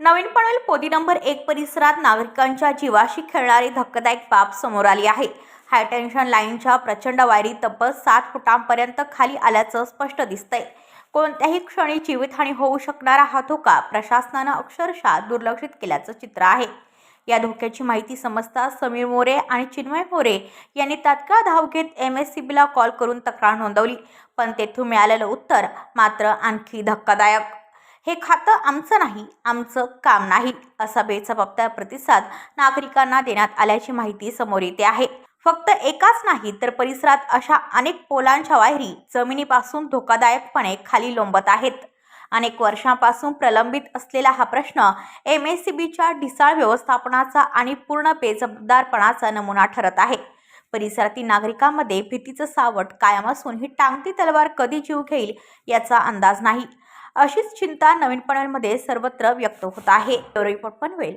नवीन Panvel Podi number एक परिसरात नागरिकांच्या जीवाशी खेळणारी धक्कादायक बाब समोर आली आहे. हायटेन्शन लाईनच्या प्रचंड वायरी तब्बल सात फुटांपर्यंत खाली आल्याचं स्पष्ट दिसतंय. कोणत्याही क्षणी जीवितहानी होऊ शकणारा हा धोका प्रशासनानं अक्षरशः दुर्लक्षित केल्याचं चित्र आहे. या धोक्याची माहिती समजताच समीर मोरे आणि चिन्मय मोरे यांनी तात्काळ धाव घेत एम एस सी बीला कॉल करून तक्रार नोंदवली. पण तेथून मिळालेलं उत्तर मात्र आणखी धक्कादायक. हे खातं आमचं नाही आमचं काम नाही असा बेजबाबदार प्रतिसाद नागरिकांना देण्यात आल्याची माहिती समोर येते आहे. फक्त एकाच नाही तर परिसरात अशा अनेक पोलांच्या वायरी जमिनीपासून धोकादायकपणे खाली लोंबत आहेत. अनेक वर्षांपासून प्रलंबित असलेला हा प्रश्न एम एस सी बीच्या ढिसाळ व्यवस्थापनाचा आणि पूर्ण बेजबाबदारपणाचा नमुना ठरत आहे. परिसरातील नागरिकांमध्ये भीतीचं सावट कायम असून ही टांगती तलवार कधी जीव घेईल याचा अंदाज नाही. अशीच चिंता नवीन पनवेलमध्ये सर्वत्र व्यक्त होत आहे. रिपोर्ट पनवेल.